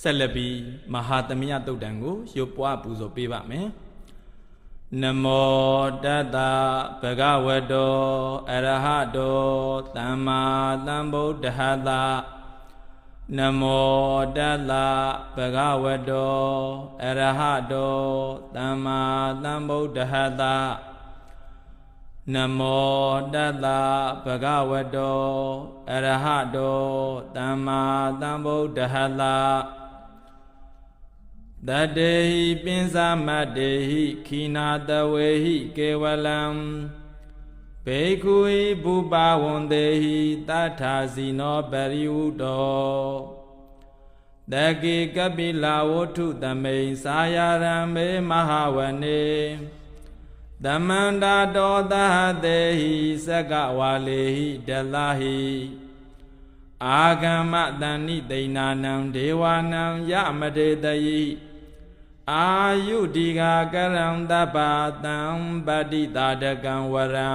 ဆက်လက်ပြီးမဟာသမယတုတ်တံကိုရုပ်ပွားပူဇော်ပေးပါမယ်နမောတတ္တဗဂဝတောအရဟတောသမ္မာသမ္ဗုဒ္ဓဟတနမောတတ္တဗဂဝတောအရဟတောသမ္မာသမ္ဗုဒ္ဓဟတနမောတတ္တဗဂဝတောအရဟတောသမ္မာသမ္ဗုဒ္ဓဟတ တတေဟိပိစမတ္တေဟိခိနာတဝေဟိကေဝလံဘေခုဟိဘူပါဝန္တေဟိတထာစီနောပရိဝုတောတကေကပိလာဝဋ္ထုသမိန်စာယရံမေမဟာဝနေသမန္တာတောသဟတေဟိသက္ကဝါလေဟိဒလဟိအာဂမတဏိတိဏနံဒေဝနံယမတေတယိ အာယုဒီဃာကရံတပ္ပတံပတိတာတကံဝရံ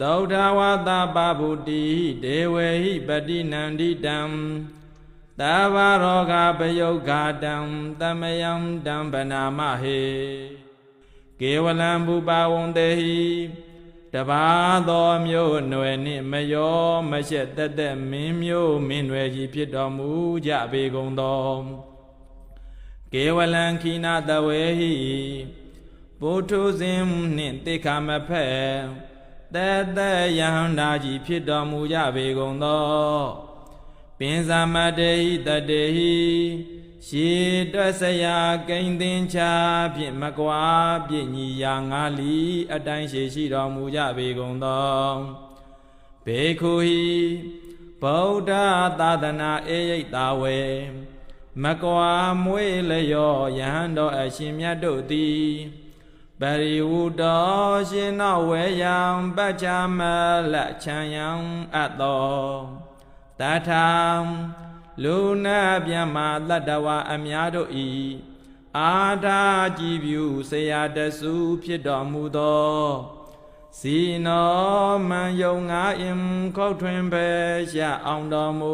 သောထဝတပဗုတိဒေဝေဟိပတိနန္တိတံတဘာရောဂပယုဂာတံသမယံတံဗနာမဟေကေဝလံဘူပဝန္တေဟိတဘာသောမျိုးနွယ်နှင့်မယောမရှက်တက်တက်မင်းမျိုးမင်းနွယ်ကြီးဖြစ်တော်မူကြပေကုန်သော ကေဝလံခိနာတဝေဟိပုထုဇဉ်နှင့်တိခမဖက်တသက်ယဟန္တာကြီးဖြစ်တော်မူကြပေကုန်သောပင်စမတေဟိတတေဟိရှေတွက်စရာကိန်းသင်္ချာဖြင့်မကွာပြည့်ညီရာငါလီ အတိုင်းရှိရှိတော်မူကြပေကုန်သောဘေခုဟိဗုဒ္ဓသာသနာအေယိတ်တာဝေ မကွာမွေလျောယဟန်တော်အရှင်မြတ်တို့သည်ပရိဝုတော်ရှင်တော်ဝေယံပัจฉမလချံယံအပ်တော်တထာလူနာပြမတတ္တဝအများတို့ဤအာထာကြည်ပြုဆရာတဆုဖြစ်တော်မူသောစီနောမံယုံငါအင်ခောက်ထွင်ပဲရှာအောင်တော်မူ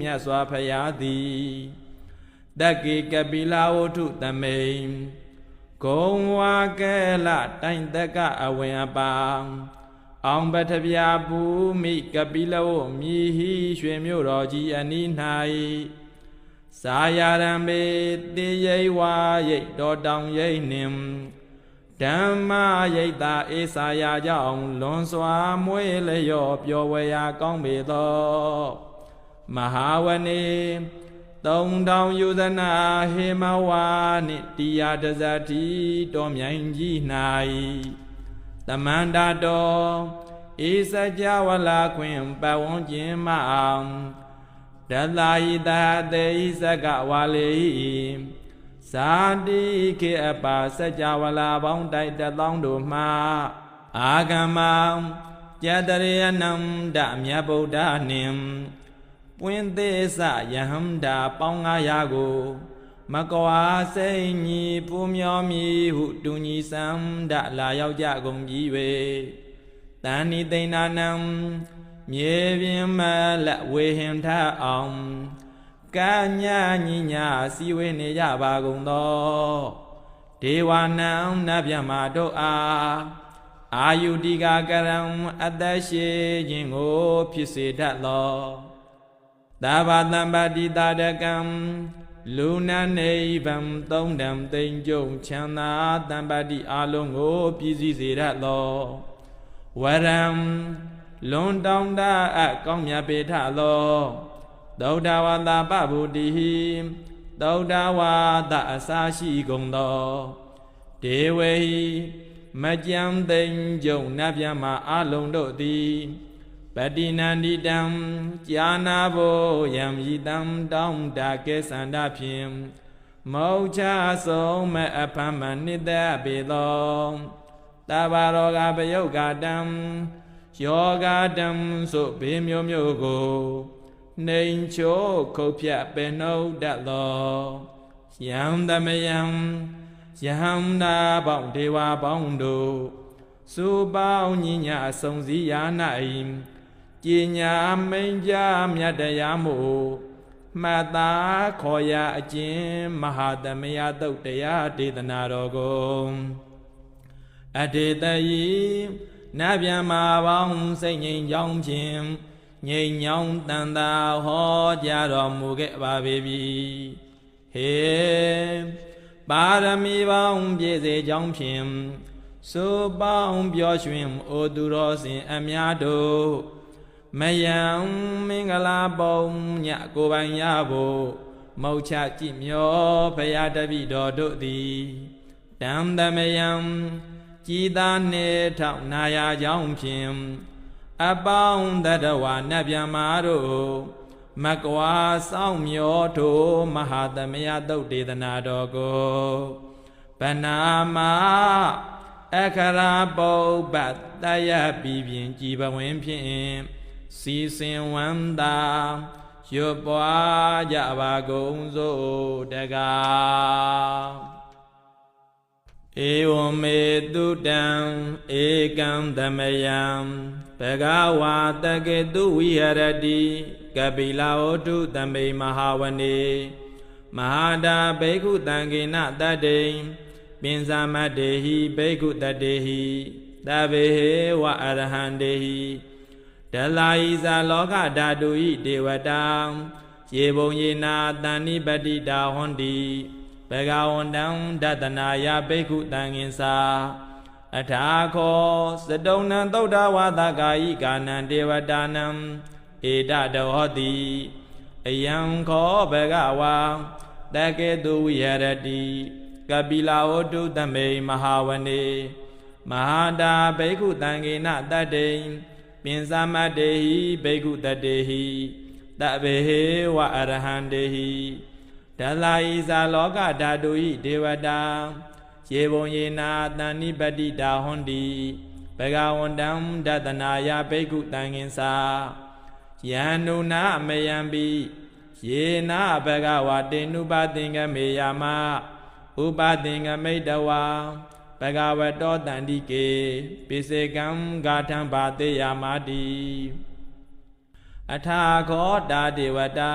မြတ်စွာဘုရားသည် တက္ကိကပိလာဝုထုသမိန်ဂုံဝါကဲလတိုင်တကအဝင်အပါအောင်ပထဗျာပူမိကပိလဝမြည်ဟိရွှေမြို့တော်ကြီးအနီး၌စာယာရံမေတေယိဝါရိတ်တော်တောင်ရိတ်နှင်ဓမ္မရိတ်တာအေစာယာကြောင့်လွန်စွာမွေးလျော့ပျော်ဝေရာကောင်းပေသော မဟာဝနေ သုံးတောင်ယူဇနာဟေမဝါနှင့်တရားတဇတိတော်မြိုင်ကြီး၌တမန္တာတော်ဧစကြဝလာခွင်ပဝန်းကျင်မအောင်ဒသဟိတသေဣစကဝါလေဣဇာတိခေအပါစကြဝလာပေါင်းတိုက်တသောတို့မှအာဂမံကြတရေနံဒမြတ်ဗုဒ္ဓနှင့် ပွင့်သေးစယဟန္တာပေါင်း900ကိုမကွာစိတ်ညီပူမျောမြည်ဟုတူညီစံဒလာရောက်ကြကုန်ပြီ၍တန်နိသိဏနံမြေပြင်မလဝေဟင်ထအောင်ကညာညီညာစီဝေနေကြပါကုန်သောဒေဝနံနတ်မြတ်မာတို့အားအာယုတိကကရံအသက်ရှိခြင်းကိုဖြစ်စေတတ်သော သဗ္ဗတံပတိတာတကံလူနာနိဗ္ဗံသုံးတံသိမ့်ကြုံချမ်းသာတံပတိအလုံးကို ပြည့်စည်စေရသောဝရံလွန်တောင်းတအကောင်းမြတ်ပေထသောသုဒ္ဓဝါဒပဗုတိဟိသုဒ္ဓဝါဒအစာရှိကုန်သောဒေဝေဟိမကြံသိမ့်ကြုံနတ်မြတ်မှာအလုံးတို့သည် ပတိနန္တိတံကြာနာဘောယံဤတံတောင်းတာကဲသန္တာဖြင့်မောချဆုံးမအဖမ်းမနိတပေသောတဘာရောဂပယုတ်ကတံယောဂတံဆိုဘေးမျိုးမျိုးကိုနှိမ်ချိုးခုတ်ဖြတ်ပင်နှုတ်တတ်သောယံသမယံယဟန္တာပေါင်းဒေဝပေါင်းတို့စုပေါင်းညီညာဆုံစည်းရာ၌ ကျင်ညာမိန်ပြမြတ်တရားမို့မှတ်သားခေါ်ရအကျဉ်မဟာသမယသုတ်တရားဒေသနာတော်ကိုအတေတယီနတ်ဗျမပေါင်းစိတ်ငြိမ်ကြောင်းဖြင့်ငြိမ်ညောင်းတန်တာဟောကြားတော်မူခဲ့ပါပေပြီဟေပါရမီပေါင်းပြည့်စေကြောင်းဖြင့်ဆိုပေါင်းပျော်ရွှင်အိုသူတော်စင်အများတို့ မယံမင်္ဂလာပုံညကိုပိုင်ရဖို့မောက်ချကြည်မျောဖရာတပိတော်တို့သည်တံတမယံကြည်သာနှင့်ထောက်နာယာကြောင်းဖြင့်အပေါင်းတတဝနတ်ဗျမာတို့မကွာစောင့်မျောထိုမဟာသမယသုတ်ဒေသနာတော်ကိုဗနာမအခရာပုပ္ပတယပြီးပြင်ကြည်ပဝင်ဖြင့် စီစဉ်ဝန္တာရွတ်ပွားကြပါကုန်စို့တကားဧဝမေတုတံဧကံသမယံဘဂဝါတကေတုဝိဟရတိကပိလာဝတုသမေမဟာဝနေမဟာတာဘေခုတံကေနတတ္တိပင်စမတ္တေဟိဘေခုတတ္တေဟိတဗေဟေဝအရဟံတေဟိ ဒလာဤဇာလောကဓာတုဤဒေဝတာယေဘုံယေနာတဏိပတိတာဟွန်တိဘဂဝန္တံဒတနာယဘိက္ခုတံငင်စာအထာခောစတုံနံသုဒ္ဓဝါဒကာယိကာနံဒေဝတာနံဧတတောဟောတိအယံခောဘဂဝါတကေတုဝိဟရတိကပိလာဝတုသမေမဟာဝနေမဟာတာဘိက္ခုတံငေနတတ္တိ ပင်စမတ္တေဟိဘိက္ခုတတ္တေဟိတဗေဟေဝအရဟံတေဟိဒလာဤဇာလောကဓာတုဤဒေဝတာယေဘုံယေနာတန်နိပတိတာဟွန်တိဘဂဝန္တံဒတနာယဘိက္ခုတံငင်စာယန္နုနာမယံပိယေနာဘဂဝတေနုပသင်္ကမေယမဥပသင်္ကမိတဝါ ဘဂဝတောတန္တိကေပိစေကံဂါထံဘာတေယမာတိအထာခောတာဒေဝတာ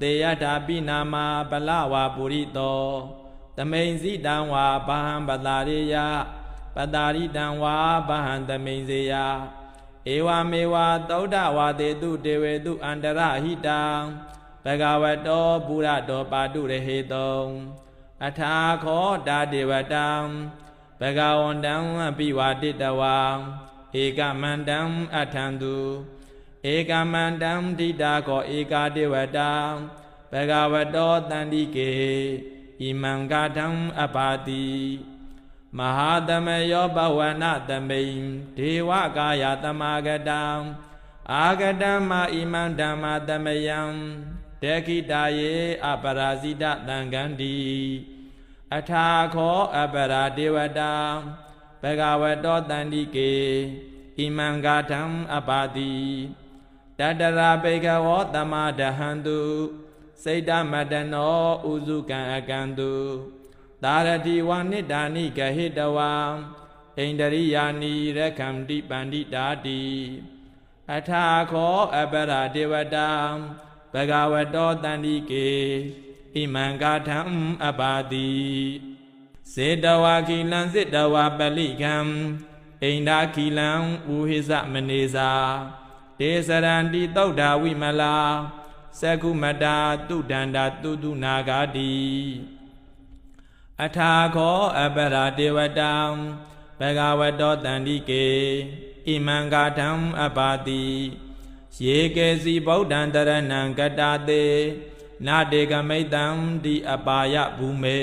တေယတာပိနာမပလဝါပုရိတောတမိန်စီတံဝါဘာဟံပတာရိယပတာရိတံဝါဘာဟံတမိန်စေယဧဝမေဝသုဒ္ဓဝါတေတုဒေဝေတုအန္တရဟိတံဘဂဝတောပုရတောပါတုရဟေတုံအထာခောတာဒေဝတံ ဘဂဝန္တံအပိဝါတိတဝံဧကမန္တံအထံတုဧကမန္တံဒိတာကောဧကာဒေဝတံဘဂဝတောတန္တိကေဣမံကာထံအပါတိမဟာသမယောဘဝနသမိန်ဒေဝကာယတမဂတံအာဂတမဣမံဓမ္မသမယံဒေခိတာယေအပရာဇိတသံဃန္တိ အထာခောအပရာဒေဝတာဘဂဝတောတန္တိကေဣမံကာထံအပါတိတတရာဘေကဝောတမဒဟန္တုစိတ်တမတနောဥစုကံအကံတုသာရတိဝနိဒာနိဂဟိတဝံဣန္ဒရိယာနိရခန္တိပန္တိတာတိအထာခောအပရာဒေဝတာဘဂဝတောတန္တိကေ ဣမံကာထံအပါတိစေတဝါခိလံစေတဝါပလိကံဣန္ဒာခိလံဥဟိသမနေစာတေစရန္တိသုဒ္ဓဝိမလာသကုမတာတုဒန္တာတုတုနာဂာတိအထာခောအပရာဒေဝတံဘဂဝတောတန္တိကေဣမံကာထံအပါတိယေကေစီဗုဒ္ဓံတရဏံကတာတေ နာတေကမိတံဒီအပါယဘူမေ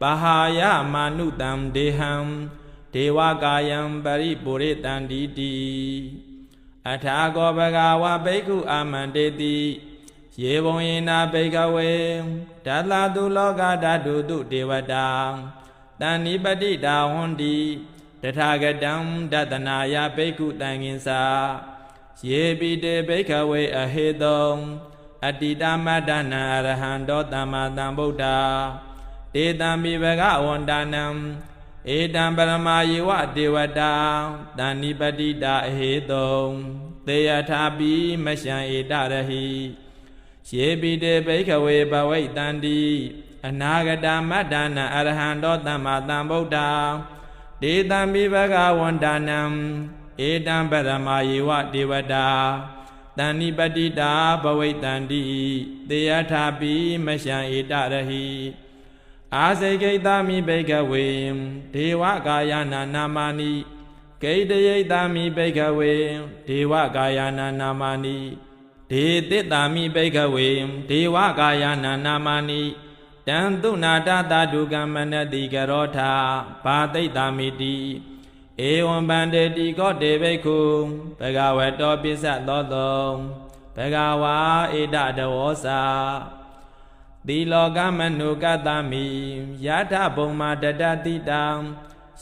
ပဟာယမာနုတံဒေဟံဒေဝကာယံပရိပုရိတံတိတိအထာကောဘဂဝဘိက္ခုအာမန္တေတိယေဘုံယေနာဘေကဝေဓာလာတုလောကဓာတုတုဒေဝတာတန်နိပတိတာဝန္တိတထာဂတံဒတနာယဘိက္ခုတံငင်စာယေပိတေဘိကဝေအဟေတုံ အတ္တိတမတ္တနာအရဟံတောသမ္မာသမ္ဗုဒ္ဓတေတံမိဘဂဝန္တနံဧတံပရမယေဝဒေဝတာတန်နိပတိတာအဟေတုံသေယထာပိမရှံဧတရဟိယေပိတေဘိခဝေဘဝိတန္တိအနာဂတမတ္တနာအရဟံတောသမ္မာသမ္ဗုဒ္ဓဒေတံပိဘဂဝန္တနံဧတံပရမယေဝဒေဝတာ တဏိပတိတာဘဝိတန္တိတေယထာပိမရှံဧတရဟိအာစေကိတမိဘိကဝေဒေဝကာယနာနာမာနိဂိတယိတမိဘိကဝေဒေဝကာယနာနာမာနိဒေတိတာမိဘိကဝေဒေဝကာယနာနာမာနိတံတုနာတသတုကမ္မနတိကရောထာဘာတိတ်တာမိတိ ဧဝံဗန္တေတိကောတေဘိက္ခုဘဂဝတောပိစ္ဆသောတောဘဂဝါဧတတဝောစာသီလောကမနုကတမိယထဘုံမာတတတိတံ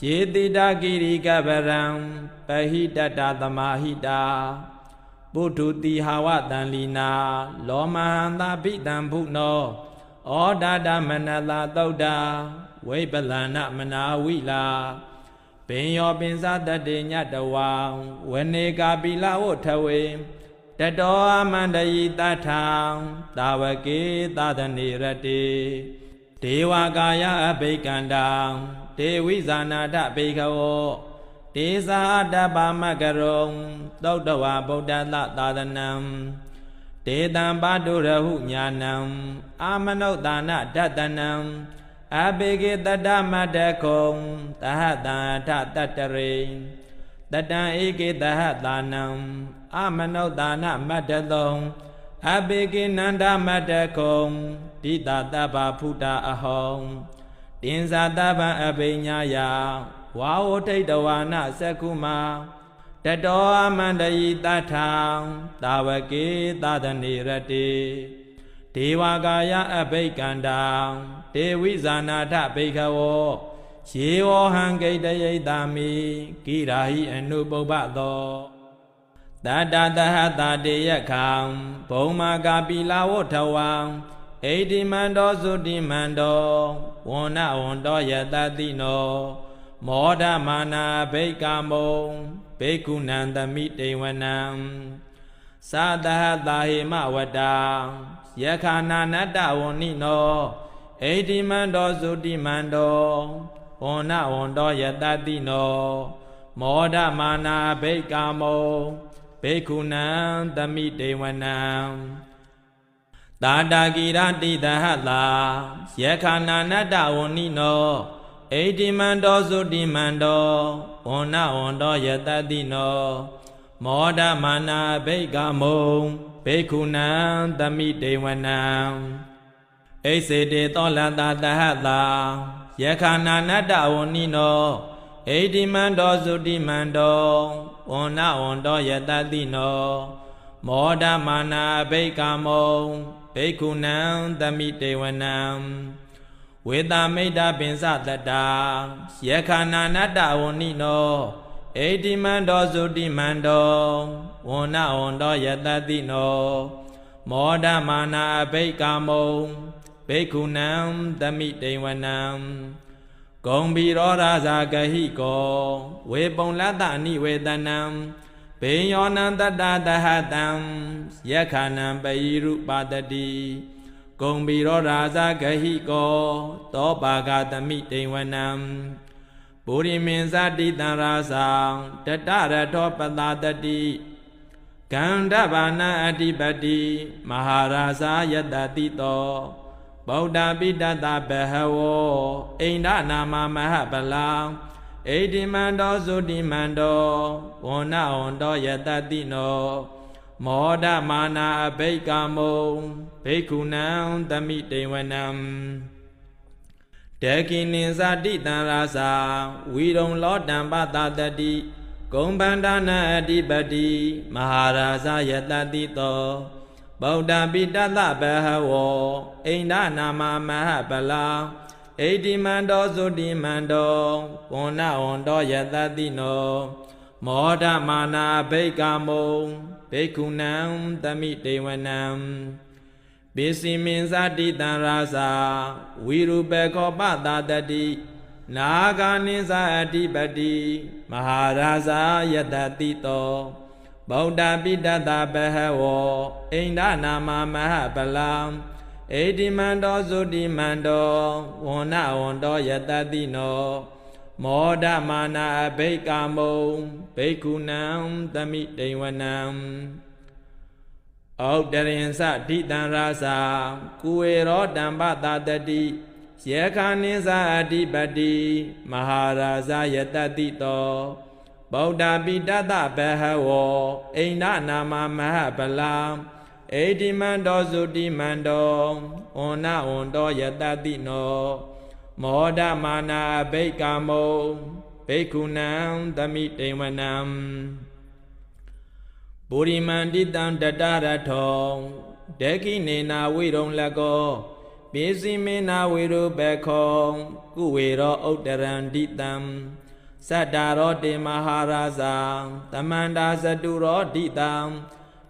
ယေတိတာကိရိကပရံပဟိတတသမာဟိတာပုထုတိဟာဝတံလီနာလောမဟန္တာပိတံဘုနောဩဒါဒမနလာသုတ်တာဝိပလဏမနာဝိလာ ပင်ယောပင်စတတေညတဝံဝနေကာပိလဝထဝေတတောအမန္တယိတထာတာဝကေသဒနေရတေဒေဝကာယအဘိကန္တံဒေဝိဇာနာတဘေခဝောတေဇာတပမကရုံသုတ်တဝဗုဒ္ဓသသာသနံဒေတံပါတုရဟုညာနံအာမနုဿာနဒတနံ အဘေကေတတမတကုံတဟတံထတတရိတတံဧကေတဟတာနံအာမနုဿာနမတတောအဘေကေနန္ဒမတကုံတိတတဗ္ဗဖုတာအဟောတင်ဇာတဗံအဘိညာယဝါဝထိတ်တဝါနသက္ကုမာတတောအမန္တယိတထာတာဝကေသဒနေရတေဒေဝကာယအဘိကန္တာ ဒေဝိဇာနာထဘိခဝောယေဝဟံဂိတယိတာမိကိရာဟိအနုပုပ္ပသောတတတဟတာတေယခံဘုံမာကာပိလာဝထဝံဣတိမန္တောသုတိမန္တောဝန္နဝန္တောယတတိနောမောဒမာနာဘိကမုံဘေကုဏံသမိတေဝနံသာတဟတာဟိမဝတ္တာယခာနာနတ္တဝဏိနော ဣတိမန္တောသုတိမန္တောဝန္နဝန္တောယတတိနောမောဒမာနာဘိကမုံဘေကုဏံသမိတေဝနံတာတာကိရတိတဟတာယခာနာနတ္တဝဏိနောဣတိမန္တောသုတိမန္တောဝန္နဝန္တောယတတိနောမောဒမာနာဘိကမုံဘေခုဏံသမိတေဝနံ ဣစေတေသောလတတဟတာယခာနာနတ္တဝဏိနောဣတိမန္တောသုတိမန္တောဝန္နဝန္တောယတတိနောမောဒမာနာဘိကမုံဘေခုဏံသမိတေဝနံဝေတမိတ်တာပင်စတတာယခာနာနတ္တဝဏိနောဣတိမန္တောသုတိမန္တောဝန္နဝန္တောယတတိနောမောဒမာနာဘိကမုံ ဘိက္ခုနံသမိတေဝနံဂုံဘီရောရာဇာဂဟိကောဝေပုံလတ္တနိဝေတနံဘေယောနံတတ္တတဟတံယခာနံပယိရုပါတတိဂုံဘီရောရာဇဂဟိကောသောပါကသမိတေဝနံပုရိမင်ဇတိတံရာဇံတတရထောပတာတတိကန္ဓဘာနာအဓိပတိမဟာရာဇာယတတိတော ဗုဒ္ဓပိတတဘဟဝောအိန္ဒနာမမဟပလံဣတိမန္တောသုတိမန္တောဝန္နဝန္တောယတတိနောမောဒမာနာအဘိကမုံဘိက္ခုနံသမိတေဝနံတေကိနိဇာတိတံရာဇာဝီရုံလောတံပတတတိဂုံဗန္ဒနာအဓိပတိမဟာရာဇယတတိတော ဗုဒ္ဓပိတတဘဟဝောအိန္ဒနာမမဟပလာဣတိမန္တောသုတိမန္တောဝန္နဝန္တောယတတိနောမောဒမာနာဘိကမုံဘေကုဏံသမိတေဝနံပိစိမင်ဇတိတံရာဇာဝိရုပခောပတာတတိနာဂာနိဇာအတိပတိမဟာရာဇာယတတိတော ဗုဒ္ဓပိတတပဟဝောအိန္ဒနာမမဟပလံအေတိမန္တောသုတိမန္တောဝန္နဝန္တောယတတိနောမောဒမာနာအဘိကာမုံဘိက္ခုနံသမိတိဝနံဩတရင်စဒိတံရာစာကုဝေရောတံပတာတတိယေခာနိသအဓိပတိမဟာရာဇယတတိတော ဗုဒ္ဓပိတတဘဟဝောအိန္ဒနာမမဟပလံအေတိမန္တောသုတိမန္တောဩနဝန္တောယတတိနောမောဒမာနာဘိက္ကာမုံဘိက္ခုနံသမိတေဝနံပုရိမန္တိတံတတရထောဒေခိနေနာဝိရုံလကောပိစိမေနာဝေရုဘခောကုဝေရောဥတ္တရန္တိတံ သတ္တာရောတေမဟာရာဇာတမန္တာဇတုရောဒိတံ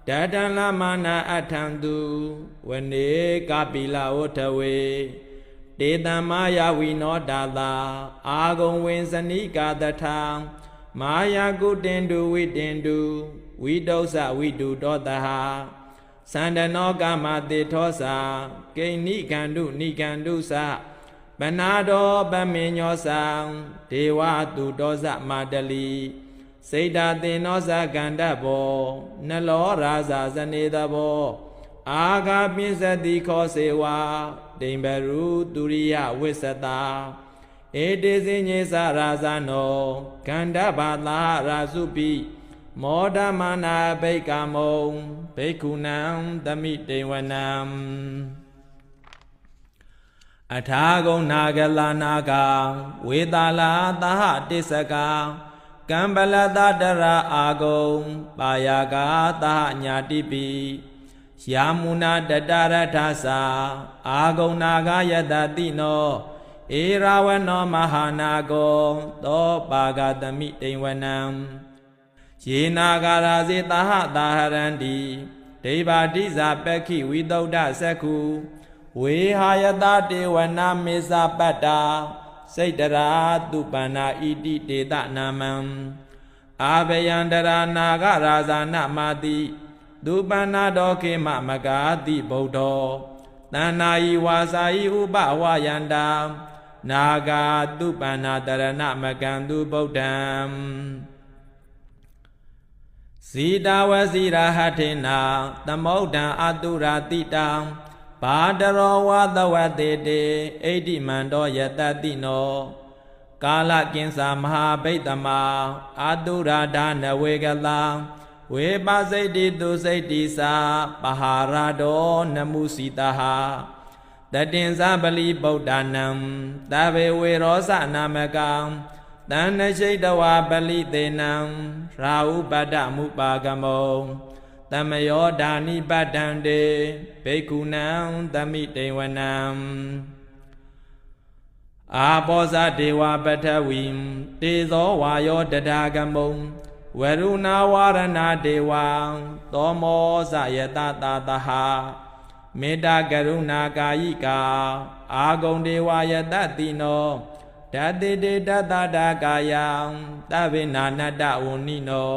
ဒတံလမနာအထံသူဝနေကပိလဝထဝေတေတံမာယဝိနောတာတာအာဂုံဝင်စနိကာတထာမာယာကုတင်တုဝိတင်တုဝိတုစဝိတုတောတဟသန္တနောကမတေထောစာကိဏိကန္တုနိကန္တုသ ပနာတော်ပမေညောသံဒေဝတုတောဇမာတလီစေတာတင်နောဇကန္တဘောနလောရာဇာဇနေတဘောအာဂါပိစတိခောစေဝါဒိံဘရုတုရိယဝိသတာဧတေစညေသရာဇနောကန္တဘာသာရာစုပိမောဒမနာဘိကမုံဘိက္ခုနံသမိတေဝနံ အထာဂုံနာဂလနာကဝေတာလာသဟတစ္စကကံပလတတရအာဂုံပါယာကသဟညာတိပိယာမုနာတတရထသာအာဂုံနာဂယတတိနောဧရာဝနောမဟာနာကောသောပါဂတမိတိဝနံယေနာဂာရာဇေတာဟတာဟရန္တိဒိဗ္ဗတိဇာပက္ခိဝိတုဒ္ဒသက္ခု ဝေဟာယတတေဝနာမေဇပတ္တာစိတ်တရာတုပန္နာဣတိတေတနာမံအာဘယန္တရာနာဂရာဇာနမာတိသူပန္နာတော်ခေမမကာတိဗုဒ္ဓောတဏ္ဏာယီဝါစာယီဥပဝယန္တာနာဂာတုပန္နာတရဏမကံသူဗုဒ္ဓံဇီတာဝစီရဟထေနာသမုဒ္ဒံအတုရာတိတံ ဘာတရောဝသဝတေတေအိဋ္ဌိမန္တောယတတိနောကာလကင်္စာမဟာဗိတ္တမအာတုရာဒနဝေကလာဝေပစိတ်တိသူစိတ်တိသာပဟာရတောနမုစီတဟာတတင်္စပလီဗုဒ္ဓနံတဗေဝေရောစနာမကံတဏ္ဏရှိတဝပလိသေနံရာဟုပတ္တမုပါကမော တမယောဒာနိပတ္တံတေဘိက္ခုနံသမိတေဝနံအာဘောဇဒေဝပထဝီတေဇောဝါယောတဒါကမုံဝရုဏဝရဏဒေဝံသောမောဇယတတာတဟမေတ္တာကရုဏာကာယိကာအာဂုံဒေဝယတတိနောဓာတိတေတတတာကာယံတဗေနာနတဝဏိနော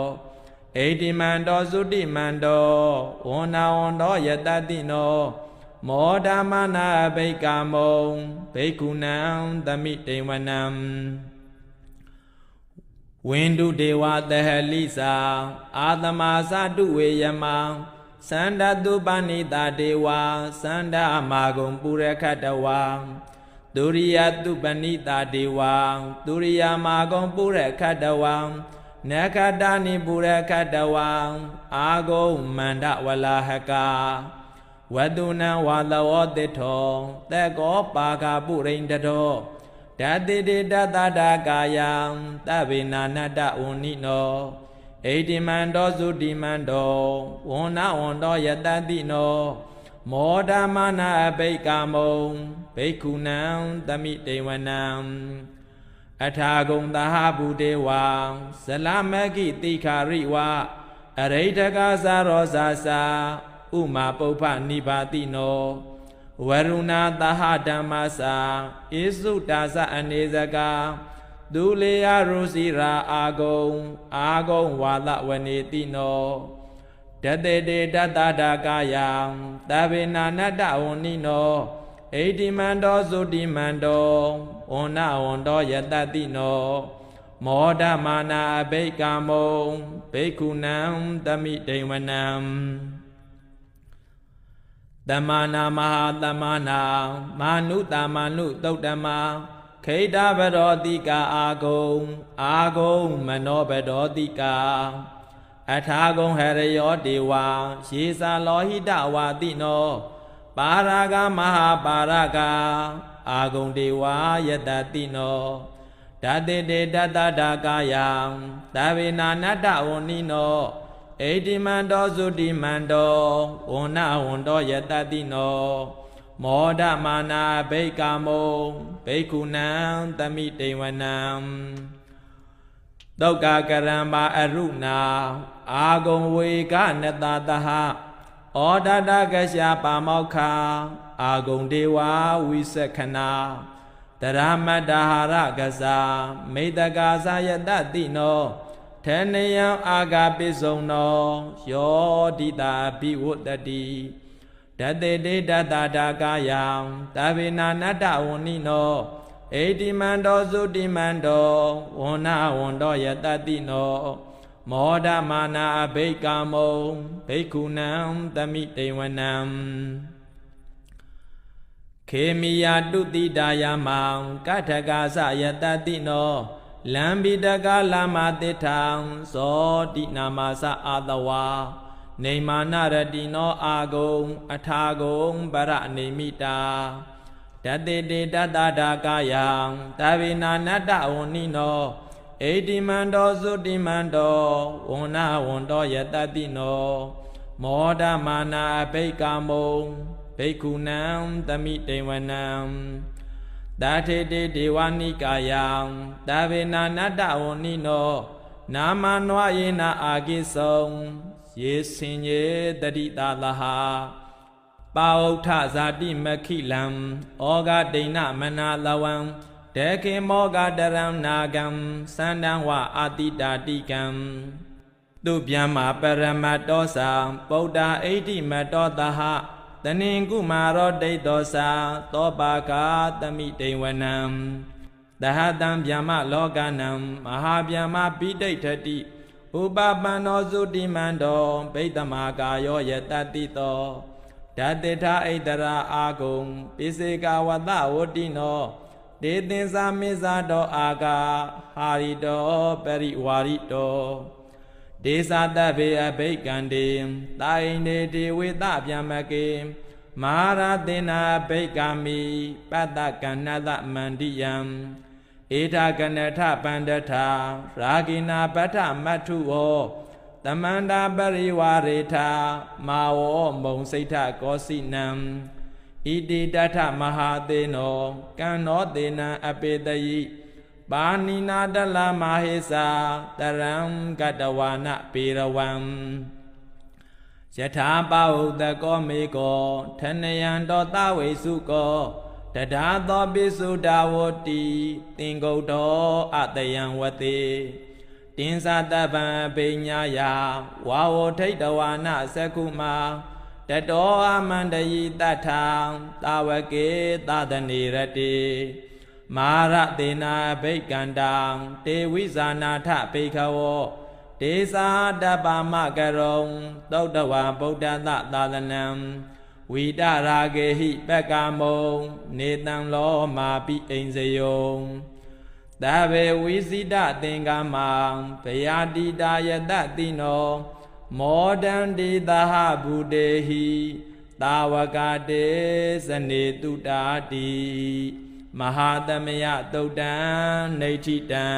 ဣတိမန္တောသုတိမန္တောဝန္နာဝန္တောယတတိနောမောဓမနာဘိကာမုံဘိက္ခုနံသမိတေဝနံဝိန္ဒုဒေဝသဟလိစာအာသမာသတုဝေယမံသန္တတုပဏိတာဒေဝသန္တမာဂုံပုရခတဝံဒုရိယတုပဏိတာဒေဝဒုရိယမာဂုံပုရခတဝံ နခတနိပုရခတဝံအာဂုံမန္တဝလာဟကာဝတုနံဝါသဝတိထောတေကောပါကပုရိန္တတောဓာတိတေတတတာကာယံတဗေနာနတဝဏိနောဣတိမန္တောသုတိမန္တောဝန္နဝန္တောယတတိနောမောဒမနာအဘိကာမုံဘိက္ခုနံသမိတေဝနံ အထာဂုံသဟဗုဒေဝံဇလမကိတိခာရိဝအရိဋ္ဌကသာရောဇာစာဥမာပုပ္ပနိပါတိနောဝရုဏသဟဓမ္မစာဣစုတာသအနေဇကာဒုလေယရုစီရာအာဂုံအာဂုံဝါဒဝနေတိနောတတေတေတတတာကာယံသဗ္ဗေနာနတ္တဝဏိနောဣတိမန္တောသုတိမန္တော ဝဏဝန္တောယတတိနောမောဒမာနာအဘိက္ကမုံဘိက္ခုနံတမိဒိဝနံတမနာမဟာတမနာမာနုတမနုသုတ်တမခိတဗရောတိကာအာဂုံအာဂုံမနောဗရောတိကာအထာဂုံဟရယောဒေဝါရေစာလောဟိတဝါတိနောပါရာဂမဟာပါရဂ အာဂုံဒေဝါယတတိနောဓာတေတေတတတာကာယံသဗ္ဗေနာနတ္တဝဏိနောဣတိမန္တောသုတိမန္တောဝဏဝန္တောယတတိနောမောဒမာနာဘိက္ကာမုံဘိက္ခုနံတမိတေဝနံတောကကရံမာအရုဏာအာဂုံဝေကနတတဟဩဒတကရှာပါမောက္ခာ အာဂုံဒေဝဝိသခနာတရမတ္တဟာရကစားမေတ္တကာသယတတိနောထေနယံအာဂာပိစုံနောယောဒိတာပိဝတ္တိတတေတေတတတာကာယံတဗေနာနတ္တဝဏိနောဣတိမန္တောသုတိမန္တောဝဏဝန္တောယတတိနောမောဒမာနာဘိက္ကာမုံဘိက္ခုနံတမိတေဝနံ ခေမိယာတုတိတာယမံကထကာသယတတိနောလံပိတကလာမတိထံဇောတိနာမသအာတဝါနေမာနရတိနောအာဂုံ အထာဂုံပရနေမိတာတတေတေတတတာကာယံတဗေနာနတ္တဝဏိနောဣတိမန္တောသုတိမန္တောဝဏဝန္တောယတတိနော မောဒမာနာဘိက္ကာမုံ ဘိက္ခုနံတမိတေဝနံတာထေတေဒေဝနိကာယံတဗေနာနတ္တဝဏိနောနာမနွာယေနာအာကိဆုံယေစင်ယေတတိတာလဟာပါဥထဇာတိမခိလံဩဃဒိဏမနာလဝံတေခေမောဂတရံနာဂံသန္တံဝအာတိတာတိကံသူဗျမ္မာပရမတ္တောသံဗုဒ္ဓဣတိမတ္တောတဟ တနင်ကုမာရောဒိဋ္ဌောသသောပါကာတမိတေဝနံတဟတံဗျမ္မလောကနံမဟာဗျမ္မာပိဋိဋ္ဌတိဥပပန္နောသုတိမန္တောဗိတ္တမာကာယောယတတိတောဓာတိထဣတရာအာဂုံပိစေကဝတဝတိနောတေသင်္စာမေဇာတောအာဂါဟာရိတောပရိဝါရိတော ဒေသတဗေအဘိကံတေတာယိနေတေဝေတဗျမကေမဟာရသေနာဘိကမိပတ္တကဏ္ဍသမန္တိယံဧထာကနထပန္တထရာဂိနာပဋ္ဌမတ္ထုဝောတမန္တာပရိဝါရေထာမာဝောမုံစိတ်ထကောစိနံဣတိတထမဟာသေနောကံနောသေနံအပေတယိ ပါဏိနာတလမဟေစာတရံကတဝါနပေရဝံယထာပဟုတကောမေကောထနယံတောတဝိစုကောတဒါသောပိစုဒါဝတိသင်္ကုတ်တော်အတယံဝတိတင်းစာတပံပိညာယဝါဝထိတ်တဝါနသကုမာတတောအမန္တယိတထံတာဝကေသဒနေရတိ မာရသေနာဘိကန္တံတေဝိဇာနာထဘေခဝောဒေသာတပမကရုံသုတ်တဝါဗုဒ္ဓသသာသနံဝိတရာဂေဟိပက္ကမုံနေတံလောမာပိအိမ်စယုံတဗေဝိစိတသင်္ကမံဗယာတိတာယတတိနောမောဒန္တိသဟဗုတေဟိတာဝကတေဇနေတုတာတိ မဟာသမယတုတ်တံနေဋ္ဌိတံ